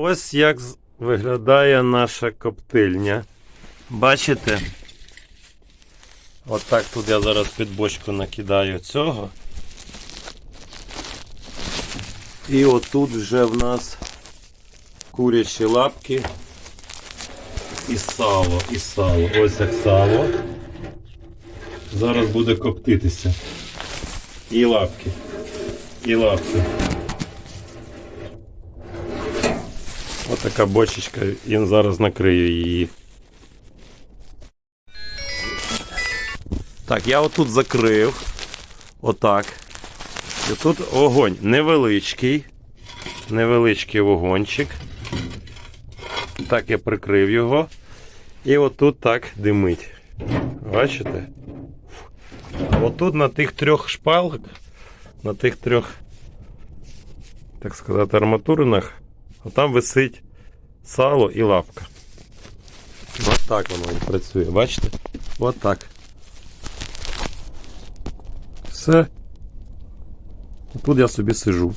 Ось як виглядає наша коптильня. Бачите? Отак тут я зараз під бочку накидаю цього. І отут вже в нас курячі лапки і сало, і сало. Ось як сало. Зараз буде коптитися. І лапки. І лапки. Ось така бочечка, я зараз накрию її. Так, я отут закрив. Отак. І тут огонь невеличкий. Невеличкий вогончик. Так, я прикрив його. І отут так димить. Бачите? А отут на тих трьох шпалах, на тих трьох, так сказати, арматуринах, там висить сало і лапка. Ось так воно працює, бачите? Ось так. Все. Тут я собі сижу.